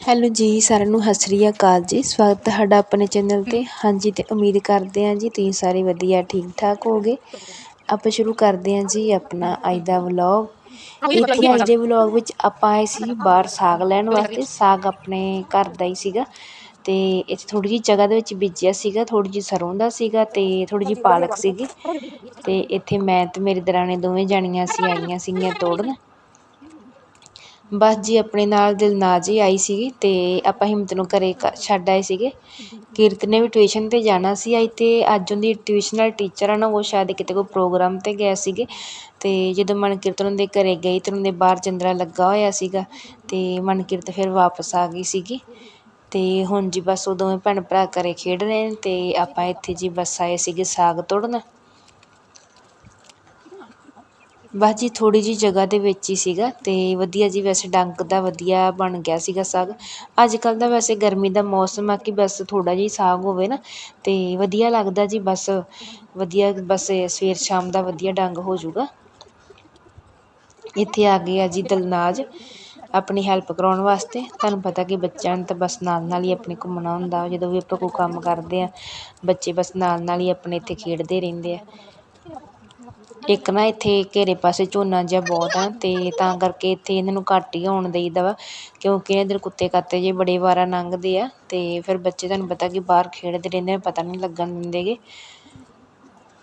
Hello ਜੀ, ਸਾਰਿਆਂ ਨੂੰ ਸਤਿ ਸ਼੍ਰੀ ਅਕਾਲ ਜੀ। ਸਵਾਗਤ ਹੈ ਤੁਹਾਡਾ ਆਪਣੇ ਚੈਨਲ 'ਤੇ। ਹਾਂਜੀ, ਤੇ ਉਮੀਦ ਕਰਦੇ ਹਾਂ ਜੀ ਤੁਸੀਂ ਸਾਰੇ ਵਧੀਆ ਠੀਕ ਠਾਕ ਹੋਗੇ ਆਪਾਂ ਸ਼ੁਰੂ ਕਰਦੇ ਹਾਂ ਜੀ ਆਪਣਾ ਅੱਜ ਦਾ ਵਲੌਗ। ਇੱਥੇ ਅੱਜ ਦੇ ਵਲੌਗ ਵਿੱਚ ਆਪਾਂ ਆਏ ਸੀ ਬਾਹਰ ਸਾਗ ਲੈਣ ਵਾਸਤੇ। ਸਾਗ ਆਪਣੇ ਘਰ ਦਾ ਹੀ ਸੀਗਾ। ਤੇ ਇੱਥੇ ਥੋੜੀ ਜਿਹੀ ਜਗ੍ਹਾ ਦੇ ਵਿੱਚ ਬੀਜਿਆ ਸੀਗਾ ਥੋੜੀ ਜਿਹੀ ਸਰੋਂ ਦਾ ਸੀਗਾ ਤੇ ਥੋੜੀ ਜਿਹੀ ਪਾਲਕ ਸੀਗੀ। ਤੇ ਇੱਥੇ ਮੈਂ ਤੇ ਮੇਰੀ ਦਰਾਣੀ ਦੋਵੇਂ ਜਾਣੀਆਂ ਸੀ, ਆਈਆਂ ਸੀਗੀਆਂ ਤੋੜਨ। ਬਸ ਜੀ ਆਪਣੇ ਨਾਲ ਦਿਲਨਾਜ ਹੀ ਆਈ ਸੀਗੀ ਅਤੇ ਆਪਾਂ ਹਿੰਮਤ ਨੂੰ ਘਰ ਕ, ਛੱਡ ਆਏ ਸੀਗੇ। ਕਿਰਤ ਨੇ ਵੀ ਟਿਊਸ਼ਨ ਤੇ ਜਾਣਾ ਸੀ ਅੱਜ ਅਤੇ ਅੱਜ ਉਹਦੀ ਟਿਊਸ਼ਨ ਵਾਲੀ ਟੀਚਰ ਆ ਨਾ, ਉਹ ਸ਼ਾਇਦ ਕਿਤੇ ਕੋਈ ਪ੍ਰੋਗਰਾਮ ਤੇ ਗਏ ਸੀਗੇ। ਅਤੇ ਜਦੋਂ ਮਨਕਿਰਤ ਉਹਨਾਂ ਦੇ ਘਰੇ ਗਈ ਤਾਂ ਉਹਨਾਂ ਦੇ ਬਾਹਰ ਚੰਦਰਾ ਲੱਗਾ ਹੋਇਆ ਸੀਗਾ ਅਤੇ ਮਨਕਿਰਤ ਫਿਰ ਵਾਪਸ ਆ ਗਈ ਸੀਗੀ। ਅਤੇ ਹੁਣ ਜੀ ਬਸ ਉਹ ਦੋਵੇਂ ਭੈਣ ਭਰਾ ਘਰ ਖੇਡ ਰਹੇ ਨੇ ਅਤੇ ਆਪਾਂ ਇੱਥੇ ਜੀ ਬਸ ਆਏ ਸੀਗੇ ਸਾਗ ਤੋੜਨ। ਬਸ ਜੀ ਥੋੜ੍ਹੀ ਜਿਹੀ ਜਗ੍ਹਾ ਦੇ ਵਿੱਚ ਹੀ ਸੀਗਾ ਅਤੇ ਵਧੀਆ ਜੀ ਵੈਸੇ ਡੰਕ ਦਾ ਵਧੀਆ ਬਣ ਗਿਆ ਸੀਗਾ ਸਾਗ। ਅੱਜ ਕੱਲ੍ਹ ਤਾਂ ਵੈਸੇ ਗਰਮੀ ਦਾ ਮੌਸਮ ਆ ਕਿ ਬਸ ਥੋੜ੍ਹਾ ਜਿਹਾ ਸਾਗ ਹੋਵੇ ਨਾ ਅਤੇ ਵਧੀਆ ਲੱਗਦਾ ਜੀ ਬਸ, ਵਧੀਆ ਬਸ ਸਵੇਰ ਸ਼ਾਮ ਦਾ ਵਧੀਆ ਡੰਗ ਹੋ ਜੂਗਾ ਇੱਥੇ ਆ ਗਏ ਆ ਜੀ ਦਲਨਾਜ ਆਪਣੀ ਹੈਲਪ ਕਰਾਉਣ ਵਾਸਤੇ। ਤੁਹਾਨੂੰ ਪਤਾ ਕਿ ਬੱਚਿਆਂ ਨੂੰ ਤਾਂ ਬਸ ਨਾਲ ਨਾਲ ਹੀ ਆਪਣੇ ਘੁੰਮਣਾ ਹੁੰਦਾ, ਜਦੋਂ ਵੀ ਆਪਾਂ ਕੋਈ ਕੰਮ ਕਰਦੇ ਹਾਂ ਬੱਚੇ ਬਸ ਨਾਲ ਨਾਲ ਹੀ ਆਪਣੇ ਇੱਥੇ ਖੇਡਦੇ ਰਹਿੰਦੇ ਆ। ਇੱਕ ਨਾ ਇੱਥੇ ਘੇਰੇ ਪਾਸੇ ਝੋਨਾ ਜਿਹਾ ਬਹੁਤ ਆ ਅਤੇ ਤਾਂ ਕਰਕੇ ਇੱਥੇ ਇਹਨਾਂ ਨੂੰ ਘੱਟ ਹੀ ਆਉਣ ਦੇਈਦਾ ਵਾ, ਕਿਉਂਕਿ ਇੱਧਰ ਕੁੱਤੇ ਕਾਤੇ ਜਿਹੇ ਬੜੇ ਵਾਰਾ ਲੰਘਦੇ ਆ ਅਤੇ ਫਿਰ ਬੱਚੇ ਤੁਹਾਨੂੰ ਪਤਾ ਕਿ ਬਾਹਰ ਖੇਡਦੇ ਰਹਿੰਦੇ ਪਤਾ ਨਹੀਂ ਲੱਗਣ ਦਿੰਦੇ ਗੇ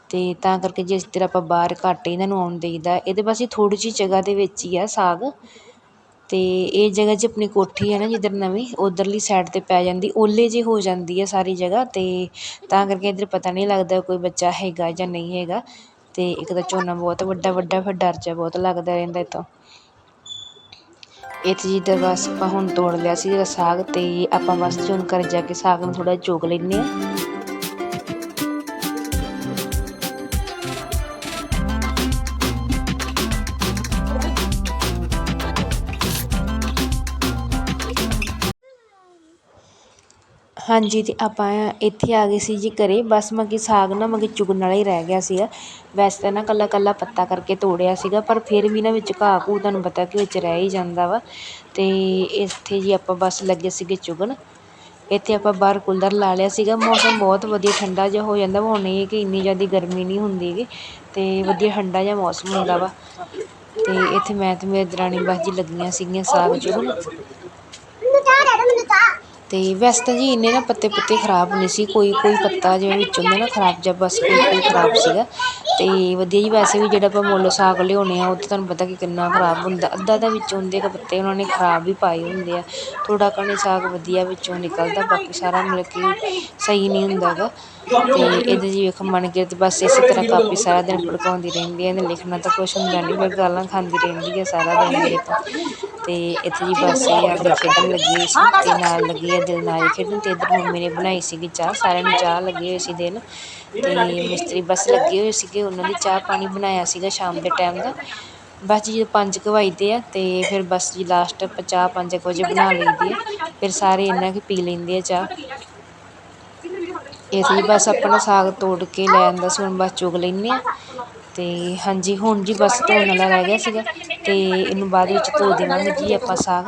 ਅਤੇ ਤਾਂ ਕਰਕੇ ਜਿਸ ਤਰ੍ਹਾਂ ਆਪਾਂ ਬਾਹਰ ਘੱਟ ਇਹਨਾਂ ਨੂੰ ਆਉਣ ਦੇਈਦਾ, ਇਹਦੇ ਬਸ ਥੋੜੀ ਜਿਹੀ ਜਗ੍ਹਾ ਦੇ ਵਿੱਚ ਹੀ ਆ ਸਾਗ। ਅਤੇ ਇਹ ਜਗ੍ਹਾ 'ਚ ਆਪਣੀ ਕੋਠੀ ਹੈ ਨਾ ਜਿੱਧਰ ਨਵੀਂ, ਉੱਧਰਲੀ ਸਾਈਡ ਤੇ ਪੈ ਜਾਂਦੀ, ਓਲੇ ਜੀ ਹੋ ਜਾਂਦੀ ਹੈ ਸਾਰੀ ਜਗ੍ਹਾ ਅਤੇ ਤਾਂ ਕਰਕੇ ਇੱਧਰ ਪਤਾ ਨਹੀਂ ਲੱਗਦਾ ਕੋਈ ਬੱਚਾ ਹੈਗਾ ਜਾਂ ਨਹੀਂ ਹੈਗਾ। ਅਤੇ ਇੱਕ ਤਾਂ ਝੋਨਾ ਬਹੁਤ ਵੱਡਾ ਵੱਡਾ, ਫਿਰ ਡਰ ਜਿਹਾ ਬਹੁਤ ਲੱਗਦਾ ਰਹਿੰਦਾ ਇੱਥੋਂ। ਇੱਥੇ ਜੀ ਤਾਂ ਬਸ ਆਪਾਂ ਹੁਣ ਤੋੜ ਲਿਆ ਸੀਗਾ ਸਾਗ ਅਤੇ ਆਪਾਂ ਬਸ ਹੁਣ ਘਰ ਜਾ ਕੇ ਸਾਗ ਨੂੰ ਥੋੜਾ ਚੋਗ ਲੈਂਦੇ ਹਾਂ। ਹਾਂਜੀ ਅਤੇ ਆਪਾਂ ਇੱਥੇ ਆ ਗਏ ਸੀ ਜੀ ਘਰ। ਬਸ ਮਤਲਬ ਕਿ ਸਾਗ ਨਾ ਮਤਲਬ ਕਿ ਚੁਗਣ ਵਾਲਾ ਹੀ ਰਹਿ ਗਿਆ ਸੀਗਾ। ਵੈਸੇ ਤਾਂ ਨਾ ਇਕੱਲਾ ਇਕੱਲਾ ਪੱਤਾ ਕਰਕੇ ਤੋੜਿਆ ਸੀਗਾ, ਪਰ ਫਿਰ ਵੀ ਨਾ ਵਿੱਚ ਘਾਹ ਘੂ ਤੁਹਾਨੂੰ ਪਤਾ ਕਿ ਵਿੱਚ ਰਹਿ ਹੀ ਜਾਂਦਾ ਵਾ। ਅਤੇ ਇੱਥੇ ਜੀ ਆਪਾਂ ਬਸ ਲੱਗੇ ਸੀਗੇ ਚੁਗਣ। ਇੱਥੇ ਆਪਾਂ ਬਾਹਰ ਕੂਲਰ ਲਾ ਲਿਆ ਸੀਗਾ। ਮੌਸਮ ਬਹੁਤ ਵਧੀਆ ਠੰਡਾ ਜਿਹਾ ਹੋ ਜਾਂਦਾ ਵਾ। ਹੁਣ ਇਹ ਕਿ ਇੰਨੀ ਜ਼ਿਆਦਾ ਗਰਮੀ ਨਹੀਂ ਹੁੰਦੀ ਗੀ। ਅਤੇ ਵਧੀਆ ਠੰਡਾ ਜਿਹਾ ਮੌਸਮ ਹੁੰਦਾ ਵਾ। ਅਤੇ ਇੱਥੇ ਮੈਂ ਤੇ ਮੇਰੇ ਦਰਾਣੀ ਬਸ ਜੀ ਲੱਗੀਆਂ ਸੀਗੀਆਂ ਸਾਗ ਚੁਗਣ। ਅਤੇ ਵੈਸੇ ਤਾਂ ਜੀ ਇੰਨੇ ਨਾ ਪੱਤੇ ਪੁੱਤੇ ਖਰਾਬ ਨਹੀਂ ਸੀ, ਕੋਈ ਕੋਈ ਪੱਤਾ ਜਿਵੇਂ ਵਿੱਚ ਹੁੰਦਾ ਨਾ ਖਰਾਬ ਜਿਹਾ ਬਸ ਬਿਲਕੁਲ ਖਰਾਬ ਸੀਗਾ। ਅਤੇ ਵਧੀਆ ਜੀ ਵੈਸੇ ਵੀ ਜਿਹੜਾ ਆਪਾਂ ਮੁੱਲ ਸਾਗ ਲਿਆਉਂਦੇ ਆ, ਉਹ ਤਾਂ ਤੁਹਾਨੂੰ ਪਤਾ ਕਿ ਕਿੰਨਾ ਖਰਾਬ ਹੁੰਦਾ, ਅੱਧਾ ਦਾ ਵਿੱਚ ਹੁੰਦੇ ਕਿ ਪੱਤੇ ਉਹਨਾਂ ਨੇ ਖਰਾਬ ਵੀ ਪਾਏ ਹੁੰਦੇ ਆ। ਥੋੜ੍ਹਾ ਘਣੇ ਸਾਗ ਵਧੀਆ ਵਿੱਚੋਂ ਨਿਕਲਦਾ, ਬਾਕੀ ਸਾਰਾ ਮਤਲਬ ਕਿ ਸਹੀ ਨਹੀਂ ਹੁੰਦਾ ਗਾ। ਅਤੇ ਇਹਦੇ ਜੀ ਵੇਖ ਮਨ ਕੇ ਤੇ ਬਸ ਇਸੇ ਤਰ੍ਹਾਂ ਕਾਪੀ ਸਾਰਾ ਦਿਨ ਭੜਕਾਉਂਦੀ ਰਹਿੰਦੀ ਹੈ ਇਹਨੇ ਲਿਖਣਾ ਤਾਂ ਕੁਛ ਹੁੰਦਾ ਨਹੀਂ, ਫਿਰ ਗਾਲਾਂ ਖਾਂਦੀ ਰਹਿੰਦੀ ਹੈ ਸਾਰਾ ਦਿਨ ਮੇਰੇ ਤੋਂ। ਤੇ ਇੱਥੇ ਜੀ ਬਸ ਇਹ ਆਪਣੀ ਖੇਡਣ ਲੱਗੀ ਸੀ ਤੇ ਨਾਲ ਲੱਗੀ ਹੈ ਦਿਲ ਨਾਲ ਖੇਡਣ ਤੇ ਇੱਧਰ ਮੰਮੀ ਨੇ ਬਣਾਈ ਸੀਗੀ ਚਾਹ। ਸਾਰਿਆਂ ਨੂੰ ਚਾਹ ਲੱਗੀ ਹੋਈ ਸੀ ਦੇਣ ਤੇ ਮਿਸਤਰੀ ਬਸ ਲੱਗੇ ਹੋਏ ਸੀਗੇ। ਉਹਨਾਂ ਦੀ ਚਾਹ ਪਾਣੀ ਬਣਾਇਆ ਸੀਗਾ ਸ਼ਾਮ ਦੇ ਟਾਈਮ ਦਾ। ਬਸ ਜੀ ਜਦੋਂ ਪੰਜ ਕੁ ਵੱਜਦੇ ਆ ਤੇ ਫਿਰ ਬਸ ਜੀ ਲਾਸਟ ਚਾਹ ਪੰਜ ਕੁ ਵਜੇ ਬਣਾ ਲਈਦੀ ਆ। ਫਿਰ ਸਾਰੇ ਇੰਨਾ ਕੁ ਪੀ ਲੈਂਦੇ ਆ ਚਾਹ। ਇਸ ਲਈ ਬਸ ਆਪਣਾ ਸਾਗ ਤੋੜ ਕੇ ਲੈ ਆਂਦਾ ਸੀ। ਹੁਣ ਬਸ ਚੁਗ ਲੈਂਦੇ ਆ। ਅਤੇ ਹਾਂਜੀ, ਹੁਣ ਜੀ ਬਸ ਧੋਣ ਵਾਲਾ ਰਹਿ ਗਿਆ ਸੀਗਾ ਅਤੇ ਇਹਨੂੰ ਬਾਅਦ ਵਿੱਚ ਧੋ ਦੇਵਾਂਗੇ ਜੀ ਆਪਾਂ ਸਾਗ।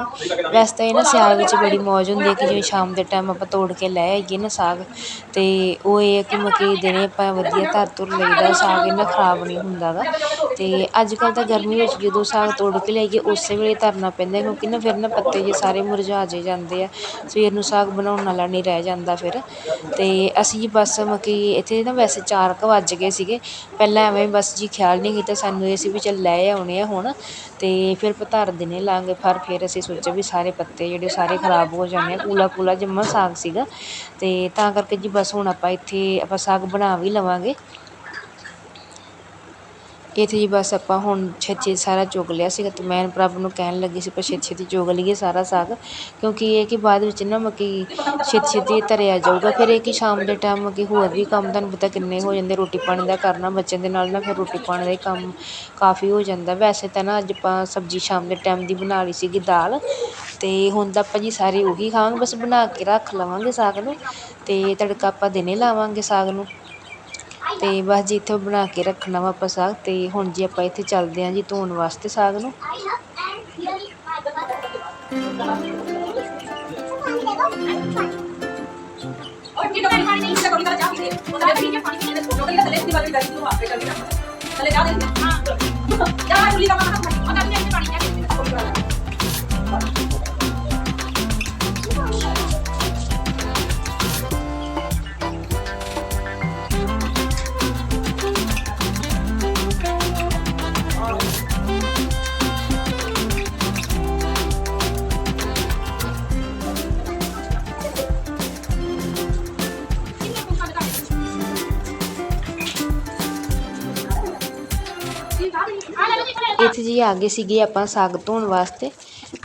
ਵੈਸੇ ਤਾਂ ਇਹ ਨਾ ਸਿਆਲ ਵਿੱਚ ਬੜੀ ਮੌਜ ਹੁੰਦੀ ਹੈ ਕਿ ਜਿਵੇਂ ਸ਼ਾਮ ਦੇ ਟਾਈਮ ਆਪਾਂ ਤੋੜ ਕੇ ਲੈ ਆਈਏ ਨਾ ਸਾਗ ਅਤੇ ਉਹ ਇਹ ਹੈ ਕਿ ਮਕੀ ਦਿਨੇ ਆਪਾਂ ਵਧੀਆ ਧਰ ਧੁਰ ਲਈਦਾ, ਸਾਗ ਇੰਨਾ ਖਰਾਬ ਨਹੀਂ ਹੁੰਦਾ ਗਾ। ਅਤੇ ਅੱਜ ਕੱਲ੍ਹ ਤਾਂ ਗਰਮੀ ਵਿੱਚ ਜਦੋਂ ਸਾਗ ਤੋੜ ਕੇ ਲਿਆਈਏ ਉਸੇ ਵੇਲੇ ਧਰਨਾ ਪੈਂਦਾ ਕਿਉਂਕਿ ਨਾ ਫਿਰ ਨਾ ਪੱਤੇ ਜੇ ਸਾਰੇ ਮੁਰਝਾ ਜੇ ਜਾਂਦੇ ਆ, ਸਵੇਰ ਨੂੰ ਸਾਗ ਬਣਾਉਣ ਵਾਲਾ ਨਹੀਂ ਰਹਿ ਜਾਂਦਾ ਫਿਰ। ਅਤੇ ਅਸੀਂ ਜੀ ਬਸ ਮਕੀ ਇੱਥੇ ਨਾ ਵੈਸੇ ਚਾਰ ਕੁ ਵੱਜ ਗਏ ਸੀਗੇ, ਪਹਿਲਾਂ ਐਵੇਂ ਬਸ ਜੀ ਖਿਆਲ ਨਹੀਂ ਕੀਤਾ, ਸਾਨੂੰ ਇਹ ਸੀ ਵੀ ਚੱਲ ਲੈ ਆਉਣੇ ਆ ਹੁਣ ਅਤੇ ਫਿਰ ਆਪਾਂ ਧਰ ਦਿਨੇ ਲਾਂਗੇ ਪਰ ਫਿਰ ਅਸੀਂ ਸੋਚਿਆ ਵੀ ਸਾਰੇ ਪੱਤੇ ਜਿਹੜੇ ਸਾਰੇ ਖਰਾਬ ਹੋ ਜਾਣੇ ਆ ਕੂਲਾ ਕੂਲਾ ਜੰਮਾ ਸਾਗ ਸੀਗਾ ਅਤੇ ਤਾਂ ਕਰਕੇ ਜੀ ਬਸ ਹੁਣ ਆਪਾਂ ਇੱਥੇ, ਆਪਾਂ ਸਾਗ ਬਣਾ ਵੀ ਲਵਾਂਗੇ। ਇੱਥੇ ਜੀ ਬਸ ਆਪਾਂ ਹੁਣ ਛੇਤੀ ਸਾਰਾ ਚੁਗ ਲਿਆ ਸੀਗਾ ਅਤੇ ਮੈਂ ਪ੍ਰਭ ਨੂੰ ਕਹਿਣ ਲੱਗੀ ਸੀ ਆਪਾਂ ਛੇਤੀ ਛੇਤੀ ਚੁਗ ਲਈਏ ਸਾਰਾ ਸਾਗ। ਕਿਉਂਕਿ ਇਹ ਕਿ ਬਾਅਦ ਵਿੱਚ ਨਾ ਮੱਕੀ ਛੇਤੀ ਛੇਤੀ ਧਰਿਆ ਜਾਊਗਾ। ਫਿਰ ਇਹ ਕਿ ਸ਼ਾਮ ਦੇ ਟਾਈਮ ਮੱਕੀ ਹੋਰ ਵੀ ਕੰਮ, ਤੁਹਾਨੂੰ ਪਤਾ ਕਿੰਨੇ ਹੋ ਜਾਂਦੇ ਰੋਟੀ ਪਾਣੀ ਦਾ ਕਰਨਾ, ਬੱਚਿਆਂ ਦੇ ਨਾਲ ਨਾ ਫਿਰ ਰੋਟੀ ਪਾਣੀ ਦਾ ਹੀ ਕੰਮ ਕਾਫੀ ਹੋ ਜਾਂਦਾ। ਵੈਸੇ ਤਾਂ ਨਾ ਅੱਜ ਆਪਾਂ ਸਬਜ਼ੀ ਸ਼ਾਮ ਦੇ ਟਾਈਮ ਦੀ ਬਣਾ ਲਈ ਸੀਗੀ ਦਾਲ ਅਤੇ ਹੁਣ ਤਾਂ ਆਪਾਂ ਜੀ ਸਾਰੇ ਉਹੀ ਖਾਵਾਂਗੇ, ਬਸ ਬਣਾ ਕੇ ਰੱਖ ਲਵਾਂਗੇ ਸਾਗ ਨੂੰ ਅਤੇ ਤੜਕਾ ਆਪਾਂ ਦਿਨੇ ਲਾਵਾਂਗੇ ਸਾਗ ਨੂੰ। ਅਤੇ ਬਸ ਜੀ ਇੱਥੇ ਬਣਾ ਕੇ ਰੱਖਣਾ ਵਾ ਆਪਾਂ ਸਾਗ ਅਤੇ ਹੁਣ ਜੀ ਆਪਾਂ ਇੱਥੇ ਚੱਲਦੇ ਹਾਂ ਜੀ ਧੋਣ ਵਾਸਤੇ ਸਾਗ ਨੂੰ। ਥੱਲੇ ਜਾ ਦੇ। ਹਾਂ। ਜਾ ਉਲੀ ਦਾ ਪਾਣੀ ਆ ਇੱਥੇ ਜੀ ਆ ਗਏ ਸੀਗੇ ਆਪਾਂ ਸਾਗ ਧੋਣ ਵਾਸਤੇ।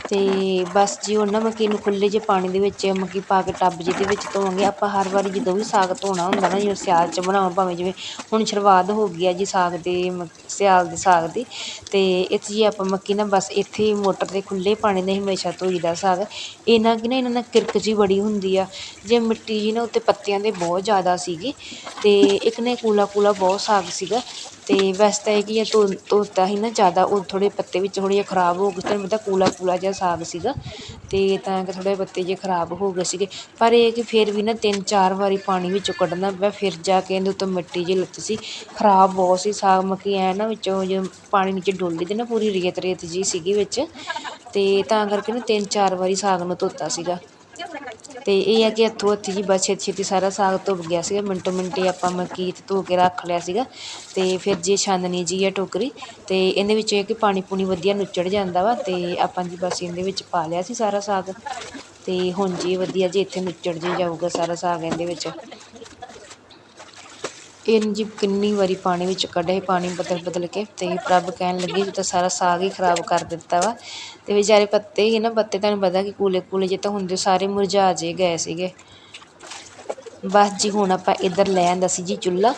ਤੇ ਬਸ ਜੀ ਉਹਨਾਂ ਮੱਕੀ ਨੂੰ ਖੁੱਲੇ ਜਿਹੇ ਪਾਣੀ ਦੇ ਵਿੱਚ ਮੱਕੀ ਪਾ ਕੇ ਟੱਬ ਜਿਹਦੇ ਵਿੱਚ ਧੋਵਾਂਗੇ। ਆਪਾਂ ਹਰ ਵਾਰੀ ਜਦੋਂ ਵੀ ਸਾਗ ਧੋਣਾ ਹੁੰਦਾ ਨਾ, ਜਿਵੇਂ ਸਿਆਲ 'ਚ ਬਣਾਵਾਂ ਭਾਵੇਂ ਜਿਵੇਂ ਹੁਣ ਸ਼ੁਰੂਆਤ ਹੋ ਗਈ ਆ ਜੀ ਸਾਗ ਦੇ ਮ- ਸਿਆਲ ਦੇ ਸਾਗ ਦੀ। ਤੇ ਇੱਥੇ ਜੀ ਆਪਾਂ ਮੱਕੀ ਨਾ ਬਸ ਇੱਥੇ ਮੋਟਰ ਦੇ ਖੁੱਲੇ ਪਾਣੀ ਦੇ ਹਮੇਸ਼ਾ ਧੋਈਦਾ ਸਾਗ। ਇਹਨਾਂ ਕਿ ਨਾ ਇਹਨਾਂ ਨਾਲ ਕਿਰਕ ਜੀ ਬੜੀ ਹੁੰਦੀ ਆ। ਜੇ ਮਿੱਟੀ ਜੀ ਨਾ ਉੱਤੇ ਪੱਤਿਆਂ ਦੇ ਬਹੁਤ ਜ਼ਿਆਦਾ ਸੀਗੀ। ਤੇ ਇੱਕ ਨੇ ਕੂਲਾ ਕੂਲਾ ਬਹੁਤ ਸਾਗ ਸੀਗਾ। ਅਤੇ ਵੈਸੇ ਤਾਂ ਇਹ ਕੀ ਆ, ਧੋ, ਧੋਤਾ ਸੀ ਨਾ ਜ਼ਿਆਦਾ, ਉਹ ਥੋੜ੍ਹੇ ਪੱਤੇ ਵਿੱਚ ਥੋੜ੍ਹੇ ਜਿਹੇ ਖਰਾਬ ਹੋ ਗਏ, ਤੁਹਾਨੂੰ ਪਤਾ ਕੂਲਾ ਕੂਲਾ ਜਿਹਾ ਸਾਗ ਸੀਗਾ ਅਤੇ ਤਾਂ ਕਿ ਥੋੜ੍ਹੇ ਪੱਤੇ ਜਿਹੇ ਖਰਾਬ ਹੋ ਗਏ ਸੀਗੇ। ਪਰ ਇਹ ਕਿ ਫਿਰ ਵੀ ਨਾ ਤਿੰਨ ਚਾਰ ਵਾਰੀ ਪਾਣੀ ਵਿੱਚੋਂ ਕੱਢਣਾ ਪਿਆ, ਫਿਰ ਜਾ ਕੇ ਇਹਦੇ ਉੱਤੋਂ ਮਿੱਟੀ ਜਿਹੀ ਲੱਥੀ ਸੀ, ਖਰਾਬ ਬਹੁਤ ਸੀ ਸਾਗ ਮੱਕੀ ਐਂ ਨਾ ਵਿੱਚੋਂ ਜੋ ਪਾਣੀ ਨੀਚੇ ਡੁੱਲਦੀ ਤੇ ਨਾ ਪੂਰੀ ਰੇਤ ਰੇਤ ਜਿਹੀ ਸੀਗੀ ਵਿੱਚ ਅਤੇ ਤਾਂ ਕਰਕੇ ਨਾ ਤਿੰਨ ਚਾਰ ਵਾਰੀ ਸਾਗ ਨੂੰ ਧੋਤਾ ਸੀਗਾ। ਅਤੇ ਇਹ ਹੈ ਕਿ ਹੱਥੋਂ ਹੱਥੀ ਜੀ ਬਸ ਛੇਤੀ ਛੇਤੀ ਸਾਰਾ ਸਾਗ ਧੁੱਪ ਗਿਆ ਸੀਗਾ, ਮਿੰਟੋ ਹੀ ਆਪਾਂ ਮੱਕੀ ਧੋ ਕੇ ਰੱਖ ਲਿਆ ਸੀਗਾ ਅਤੇ ਫਿਰ ਜੇ ਛਾਨਣੀ ਜੀ ਹੈ ਟੋਕਰੀ ਅਤੇ ਇਹਦੇ ਵਿੱਚ ਇਹ ਕਿ ਪਾਣੀ ਪੂਣੀ ਵਧੀਆ ਨੁੱਚੜ ਜਾਂਦਾ ਵਾ ਅਤੇ ਆਪਾਂ ਜੀ ਬਸ ਇਹਦੇ ਵਿੱਚ ਪਾ ਲਿਆ ਸੀ ਸਾਰਾ ਸਾਗ ਅਤੇ ਹੁਣ ਜੀ ਵਧੀਆ ਜੀ ਇੱਥੇ ਨੁੱਚੜ ਜੀ ਜਾਊਗਾ ਸਾਰਾ ਸਾਗ ਇਹਦੇ ਵਿੱਚ। ਇਹਨੂੰ ਜੀ ਕਿੰਨੀ ਵਾਰੀ ਪਾਣੀ ਵਿੱਚ ਕੱਢਿਆ ਪਾਣੀ ਬਦਲ ਬਦਲ ਕੇ ਅਤੇ ਪ੍ਰਭ ਕਹਿਣ ਲੱਗੇ ਤੂੰ ਤਾਂ ਸਾਰਾ ਸਾਗ ਹੀ ਖਰਾਬ ਕਰ ਦਿੱਤਾ ਵਾ। ਅਤੇ ਵਿਚਾਰੇ ਪੱਤੇ ਹੀ ਨਾ, ਪੱਤੇ ਤੁਹਾਨੂੰ ਪਤਾ ਕਿ ਕੂਲੇ ਕੂਲੇ ਜਿਹੇ ਤਾਂ ਹੁੰਦੇ, ਸਾਰੇ ਮੁਰਝਾ ਜਿਹੇ ਗਏ ਸੀਗੇ। ਬਸ ਜੀ ਹੁਣ ਆਪਾਂ ਇੱਧਰ ਲੈ ਆਂਦਾ ਸੀ ਜੀ ਚੁੱਲ੍ਹਾ।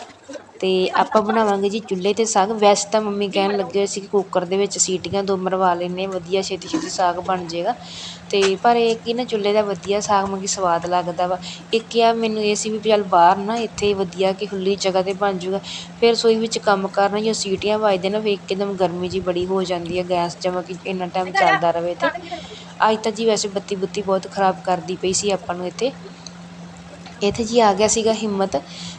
ਅਤੇ ਆਪਾਂ ਬਣਾਵਾਂਗੇ ਜੀ ਚੁੱਲ੍ਹੇ 'ਤੇ ਸਾਗ। ਵੈਸੇ ਤਾਂ ਮੰਮੀ ਕਹਿਣ ਲੱਗੇ ਸੀ ਕਿ ਕੁੱਕਰ ਦੇ ਵਿੱਚ ਸੀਟੀਆਂ ਦੋ ਮਰਵਾ ਲੈਂਦੇ ਵਧੀਆ ਛੇਤੀ ਛੇਤੀ ਸਾਗ ਬਣ ਜਾਏਗਾ। ਅਤੇ ਪਰ ਇਹ ਕਿ ਨਾ ਚੁੱਲ੍ਹੇ ਦਾ ਵਧੀਆ ਸਾਗ ਮਗੀ ਸਵਾਦ ਲੱਗਦਾ ਵਾ। ਇੱਕ ਆ, ਮੈਨੂੰ ਇਹ ਸੀ ਵੀ ਚੱਲ ਬਾਹਰ ਨਾ ਇੱਥੇ ਵਧੀਆ ਕਿ ਖੁੱਲ੍ਹੀ ਜਗ੍ਹਾ 'ਤੇ ਬਣ ਜੂਗਾ ਫਿਰ ਰਸੋਈ ਵਿੱਚ ਕੰਮ ਕਰਨਾ ਜਾਂ ਸੀਟੀਆਂ ਵੱਜਦੇ ਨਾ, ਫਿਰ ਇੱਕਦਮ ਗਰਮੀ ਜਿਹੀ ਬੜੀ ਹੋ ਜਾਂਦੀ ਹੈ ਗੈਸ ਜਮਾ ਕਿ ਇੰਨਾ ਟਾਈਮ ਚੱਲਦਾ ਰਹੇ ਤਾਂ। ਅੱਜ ਤਾਂ ਜੀ ਵੈਸੇ ਬੱਤੀ ਬੁੱਤੀ ਬਹੁਤ ਖਰਾਬ ਕਰਦੀ ਪਈ ਸੀ ਆਪਾਂ ਨੂੰ ਇੱਥੇ। ਇੱਥੇ ਜੀ ਆ ਗਿਆ ਸੀਗਾ ਹਿੰਮਤ।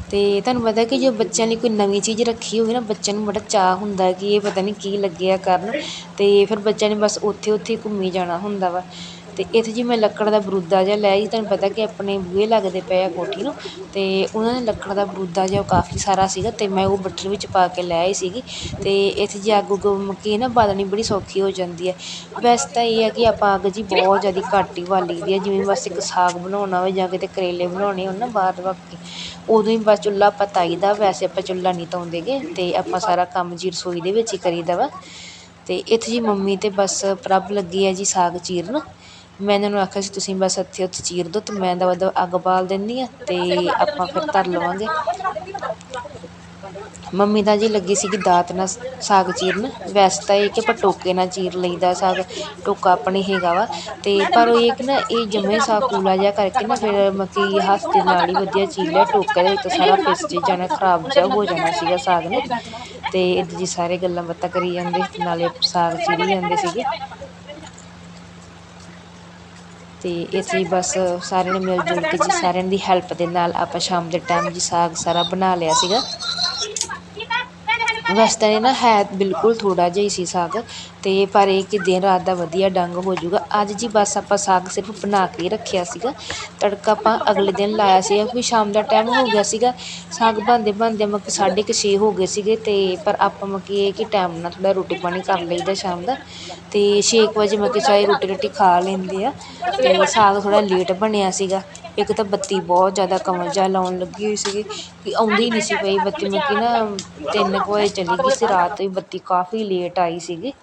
ਅਤੇ ਤੁਹਾਨੂੰ ਪਤਾ ਕਿ ਜੋ ਬੱਚਿਆਂ ਲਈ ਕੋਈ ਨਵੀਂ ਚੀਜ਼ ਰੱਖੀ ਹੋਵੇ ਨਾ, ਬੱਚਿਆਂ ਨੂੰ ਬੜਾ ਚਾਅ ਹੁੰਦਾ ਕਿ ਇਹ ਪਤਾ ਨਹੀਂ ਕੀ ਲੱਗਿਆ ਕਰਨ ਅਤੇ ਫਿਰ ਬੱਚਿਆਂ ਨੇ ਬਸ ਉੱਥੇ ਉੱਥੇ ਘੁੰਮੀ ਜਾਣਾ ਹੁੰਦਾ ਵਾ। ਅਤੇ ਇੱਥੇ ਜੀ ਮੈਂ ਲੱਕੜ ਦਾ ਬਰੂਦਾ ਜਿਹਾ ਲਿਆ ਜੀ, ਤੁਹਾਨੂੰ ਪਤਾ ਕਿ ਆਪਣੇ ਬੂਹੇ ਲੱਗਦੇ ਪਏ ਆ ਕੋਠੀ ਨੂੰ ਅਤੇ ਉਹਨਾਂ ਨੇ ਲੱਕੜ ਦਾ ਬਰੂਦਾ ਜਿਹਾ ਉਹ ਕਾਫੀ ਸਾਰਾ ਸੀਗਾ ਅਤੇ ਮੈਂ ਉਹ ਬੱਟਲ ਵਿੱਚ ਪਾ ਕੇ ਲੈ ਆਈ ਸੀਗੀ ਅਤੇ ਇੱਥੇ ਜੀ ਅੱਗ ਉੱਗ ਮੱਕੀ ਨਾ ਬਾਲਣੀ ਬੜੀ ਸੌਖੀ ਹੋ ਜਾਂਦੀ ਹੈ। ਵੈਸੇ ਤਾਂ ਇਹ ਹੈ ਕਿ ਆਪਾਂ ਅੱਗ ਜੀ ਬਹੁਤ ਜ਼ਿਆਦਾ ਘੱਟ ਹੀ ਬਾਲੀ ਦੀ ਹੈ, ਜਿਵੇਂ ਬਸ ਇੱਕ ਸਾਗ ਬਣਾਉਣਾ ਹੋਵੇ ਜਾਂ ਕਿਤੇ ਕਰੇਲੇ ਬਣਾਉਣੇ ਹੋਣ ਨਾ ਬਾਹਰ ਰੱਖ ਕੇ, ਉਦੋਂ ਹੀ ਬਸ ਚੁੱਲ੍ਹਾ ਆਪਾਂ ਤਾਈ ਦਾ ਵੈਸੇ ਆਪਾਂ ਚੁੱਲ੍ਹਾ ਨਹੀਂ ਧਾਉਂਦੇਗੇ ਅਤੇ ਆਪਾਂ ਸਾਰਾ ਕੰਮ ਜੀ ਰਸੋਈ ਦੇ ਵਿੱਚ ਹੀ ਕਰੀਦਾ ਵਾ। ਅਤੇ ਇੱਥੇ ਜੀ ਮੰਮੀ ਤੇ ਬਸ ਪ੍ਰਭ ਲੱਗੀ ਹੈ ਜੀ ਸਾਗ ਚੀਰਨ। ਮੈਂ ਇਹਨਾਂ ਨੂੰ ਆਖਿਆ ਸੀ, ਤੁਸੀਂ ਬਸ ਇੱਥੇ ਉੱਥੇ ਚੀਰ ਦਿਓ ਅਤੇ ਮੈਂ ਦਵਾ ਦਵਾ ਅੱਗ ਬਾਲ ਦਿੰਦੀ ਹਾਂ ਅਤੇ ਆਪਾਂ ਫਿਰ ਧਰ ਲਵਾਂਗੇ। ਮੰਮੀ ਤਾਂ ਜੀ ਲੱਗੀ ਸੀਗੀ ਦਾਤ ਨਾਲ ਸਾਗ ਚੀਰਨ। ਵੈਸੇ ਤਾਂ ਇਹ ਕਿ ਆਪਾਂ ਟੋਕੇ ਨਾਲ ਚੀਰ ਲਈਦਾ ਸਾਗ, ਟੋਕਾ ਆਪਣੇ ਹੈਗਾ ਵਾ। ਤੇ ਪਰ ਉਹ ਇਹ ਕਿ ਨਾ, ਇਹ ਜੰਮੇ ਸਾਗ ਕੂਲਾ ਜਿਹਾ ਕਰਕੇ ਨਾ ਫਿਰ ਮੱਕੀ ਹੱਥ ਦੇ ਨਾਲ ਹੀ ਵਧੀਆ ਚੀਰ ਲਿਆ, ਟੋਕੇ ਦੇ ਵਿੱਚ ਸਾਰਾ ਫਿਸ ਜੇ ਜਾਣਾ, ਖਰਾਬ ਜਿਹਾ ਹੋ ਜਾਣਾ ਸੀਗਾ ਸਾਗ ਨੇ। ਤੇ ਇੱਦਾਂ ਜੀ ਸਾਰੇ ਗੱਲਾਂ ਬਾਤਾਂ ਕਰੀ ਜਾਂਦੇ, ਨਾਲੇ ਸਾਗ ਚੀਰੀ ਜਾਂਦੇ ਸੀਗੇ। ਅਤੇ ਇੱਥੇ ਹੀ ਬਸ ਸਾਰਿਆਂ ਨੇ ਮਿਲ ਜੁਲ ਕੇ ਜੀ, ਸਾਰਿਆਂ ਦੀ ਹੈਲਪ ਦੇ ਨਾਲ ਆਪਾਂ ਸ਼ਾਮ ਦੇ ਟਾਈਮ ਜੀ ਸਾਗ ਸਾਰਾ ਬਣਾ ਲਿਆ ਸੀਗਾ। ਵੈਸੇ ਤਾਂ ਇਹ ਨਾ ਹੈ ਬਿਲਕੁਲ ਥੋੜ੍ਹਾ ਜਿਹਾ ਹੀ ਸੀ ਸਾਗ ਅਤੇ ਪਰ ਇਹ ਕਿ ਦਿਨ ਰਾਤ ਦਾ ਵਧੀਆ ਡੰਗ ਹੋ ਜੂਗਾ ਅੱਜ ਜੀ ਬਸ ਆਪਾਂ ਸਾਗ ਸਿਰਫ ਬਣਾ ਕੇ ਹੀ ਰੱਖਿਆ ਸੀਗਾ। ਤੜਕਾ ਆਪਾਂ ਅਗਲੇ ਦਿਨ ਲਾਇਆ ਸੀਗਾ ਕਿਉਂਕਿ ਸ਼ਾਮ ਦਾ ਟਾਈਮ ਹੋ ਗਿਆ ਸੀਗਾ। ਸਾਗ ਬਣਦੇ ਬਣਦੇ ਮਤਲਬ ਸਾਢੇ ਕੁ ਛੇ ਹੋ ਗਏ ਸੀਗੇ ਅਤੇ ਪਰ ਆਪਾਂ ਮਤਲਬ ਕਿ ਇਹ ਕਿ ਟਾਈਮ ਨਾਲ ਥੋੜ੍ਹਾ ਰੋਟੀ ਪਾਣੀ ਕਰ ਲਈਦਾ ਸ਼ਾਮ ਦਾ। ਅਤੇ ਛੇ ਕੁ ਵਜੇ ਮਤਲਬ ਕਿ ਚਾਹੇ ਰੋਟੀ ਰੋਟੀ ਖਾ ਲੈਂਦੇ ਆ। ਅਤੇ ਸਾਗ ਥੋੜ੍ਹਾ ਲੇਟ ਬਣਿਆ ਸੀਗਾ। ਇੱਕ ਤਾਂ ਬੱਤੀ ਬਹੁਤ ਜ਼ਿਆਦਾ ਕਮਲ ਜਿਹਾ ਲਾਉਣ ਲੱਗੀ ਹੋਈ ਸੀਗੀ ਕਿ ਆਉਂਦੀ ਨਹੀਂ ਸੀ ਪਈ ਬੱਤੀ ਮਤਲਬ ਕਿ ਨਾ ਤਿੰਨ ਕੁ ਵਜੇ ਚਲੀ ਗਈ ਸੀ ਰਾਤ ਵੀ ਬੱਤੀ ਕਾਫੀ ਲੇਟ ਆਈ ਸੀਗੀ।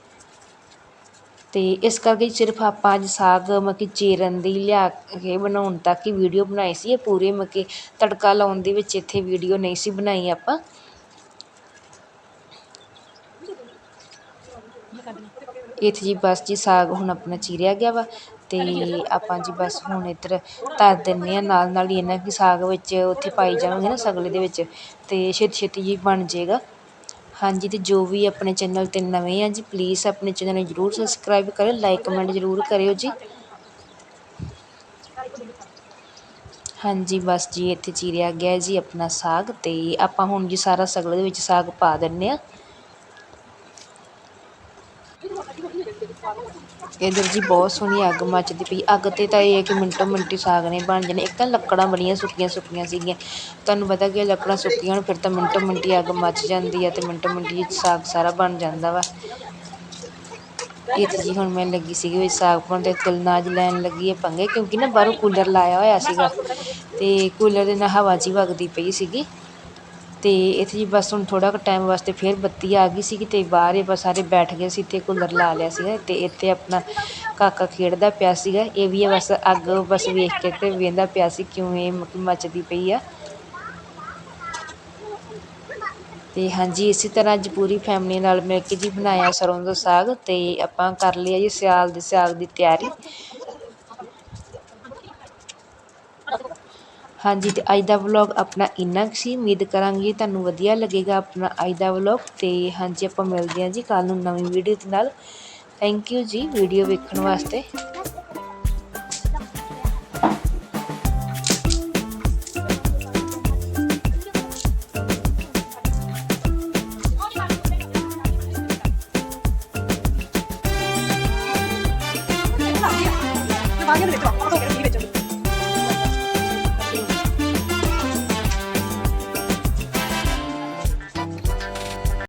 ਅਤੇ ਇਸ ਕਰਕੇ ਸਿਰਫ ਆਪਾਂ ਅੱਜ ਸਾਗ ਮਤਲਬ ਕਿ ਚੀਰਨ ਦੀ ਲਿਆ ਕੇ ਬਣਾਉਣ ਤੱਕ ਹੀ ਵੀਡੀਓ ਬਣਾਈ ਸੀ। ਇਹ ਪੂਰੇ ਮਤਲਬ ਕਿ ਤੜਕਾ ਲਾਉਣ ਦੇ ਵਿੱਚ ਇੱਥੇ ਵੀਡੀਓ ਨਹੀਂ ਸੀ ਬਣਾਈ ਆਪਾਂ। ਇੱਥੇ ਜੀ ਬਸ ਜੀ ਸਾਗ ਹੁਣ ਆਪਣਾ ਚੀਰਿਆ ਗਿਆ ਵਾ ਤੇ ਆਪਾਂ ਜੀ ਬਸ ਹੁਣ ਇੱਧਰ ਧਰ ਦਿੰਦੇ ਹਾਂ ਨਾਲ ਨਾਲ ਹੀ ਇਹਨਾਂ ਕਿ ਸਾਗ ਵਿੱਚ ਉੱਥੇ ਪਾਈ ਜਾਵਾਂਗੇ ਨਾ ਸਗਲੇ ਦੇ ਵਿੱਚ ਤੇ ਛੇਤੀ ਛੇਤੀ ਜੀ ਬਣ ਜਾਏਗਾ। ਹਾਂਜੀ ਅਤੇ ਜੋ ਵੀ ਆਪਣੇ ਚੈਨਲ 'ਤੇ ਨਵੇਂ ਆ ਜੀ ਪਲੀਜ਼ ਆਪਣੇ ਚੈਨਲ ਨੂੰ ਜ਼ਰੂਰ ਸਬਸਕ੍ਰਾਈਬ ਕਰਿਓ ਲਾਈਕ ਕਮੈਂਟ ਜ਼ਰੂਰ ਕਰਿਓ ਜੀ। ਹਾਂਜੀ, ਬਸ ਜੀ ਇੱਥੇ ਚੀਰਿਆ ਗਿਆ ਜੀ ਆਪਣਾ ਸਾਗ ਅਤੇ ਆਪਾਂ ਹੁਣ ਜੀ ਸਾਰਾ ਸਗਲੇ ਦੇ ਵਿੱਚ ਸਾਗ ਪਾ ਦਿੰਦੇ ਹਾਂ ਇਧਰ ਜੀ ਬਹੁਤ ਸੋਹਣੀ ਅੱਗ ਮੱਚਦੀ ਪਈ। ਅੱਗ ਤੇ ਤਾਂ ਇਹ ਹੈ ਕਿ ਮਿੰਟੋ ਮਿੰਟੀ ਸਾਗ ਨੇ ਬਣ ਜਾਣੇ। ਇੱਕ ਤਾਂ ਲੱਕੜਾਂ ਬੜੀਆਂ ਸੁੱਕੀਆਂ ਸੁੱਕੀਆਂ ਸੀਗੀਆਂ। ਤੁਹਾਨੂੰ ਪਤਾ ਕਿ ਲੱਕੜਾਂ ਸੁੱਕੀਆਂ ਹੋਣ, ਫਿਰ ਤਾਂ ਮਿੰਟੋ ਮਿੰਟੀ ਅੱਗ ਮੱਚ ਜਾਂਦੀ ਹੈ ਤੇ ਮਿੰਟੋ ਮਿੰਟੀ ਸਾਗ ਸਾਰਾ ਬਣ ਜਾਂਦਾ ਵਾ। ਇਹ ਇੱਥੇ ਜੀ ਹੁਣ ਮੈਂ ਲੱਗੀ ਸੀਗੀ ਵਿੱਚ ਸਾਗ ਪਾਉਣ ਤੇ ਤਿਲਨਾਜ ਲੈਣ ਲੱਗੀ ਹੈ ਪੰਗੇ, ਕਿਉਂਕਿ ਨਾ ਬਾਹਰੋਂ ਕੂਲਰ ਲਾਇਆ ਹੋਇਆ ਸੀਗਾ। ਤੇ ਕੂਲਰ ਦੇ ਨਾਲ ਹਵਾ ਜੀ ਵਗਦੀ ਪਈ ਸੀਗੀ। ਅਤੇ ਇੱਥੇ ਜੀ ਬਸ ਹੁਣ ਥੋੜ੍ਹਾ ਕੁ ਟਾਈਮ ਵਾਸਤੇ ਫਿਰ ਬੱਤੀ ਆ ਗਈ ਸੀਗੀ ਅਤੇ ਬਾਹਰ ਹੀ ਆਪਾਂ ਸਾਰੇ ਬੈਠ ਗਏ ਸੀ ਤੇ ਕੂਲਰ ਲਾ ਲਿਆ ਸੀਗਾ ਅਤੇ ਇੱਥੇ ਆਪਣਾ ਕਾਕਾ ਖੇਡਦਾ ਪਿਆ ਸੀਗਾ। ਇਹ ਵੀ ਬਸ ਅੱਗ ਬਸ ਵੇਖ ਕੇ ਅਤੇ ਵੇਂਦਾ ਪਿਆ ਸੀ ਕਿਵੇਂ ਮੱਚਦੀ ਪਈ ਆ। ਅਤੇ ਹਾਂਜੀ, ਇਸੇ ਤਰ੍ਹਾਂ ਅੱਜ ਪੂਰੀ ਫੈਮਿਲੀ ਨਾਲ ਮਿਲ ਕੇ ਜੀ ਬਣਾਇਆ ਸਰੋਂ ਦਾ ਸਾਗ ਅਤੇ ਆਪਾਂ ਕਰ ਲਿਆ ਜੀ ਸਿਆਲ ਦੇ ਸਾਗ ਦੀ ਤਿਆਰੀ। ਹਾਂਜੀ ਅਤੇ ਅੱਜ ਦਾ ਵਲੋਗ ਆਪਣਾ ਇੰਨਾ ਕੁ ਸੀ। ਉਮੀਦ ਕਰਾਂਗੀ ਤੁਹਾਨੂੰ ਵਧੀਆ ਲੱਗੇਗਾ ਆਪਣਾ ਅੱਜ ਦਾ ਵਲੋਗ ਅਤੇ ਹਾਂਜੀ, ਆਪਾਂ ਮਿਲਦੇ ਹਾਂ ਜੀ ਕੱਲ ਨੂੰ ਨਵੀਂ ਵੀਡੀਓ ਦੇ ਨਾਲ। ਥੈਂਕ ਯੂ ਜੀ ਵੀਡੀਓ ਵੇਖਣ ਵਾਸਤੇ।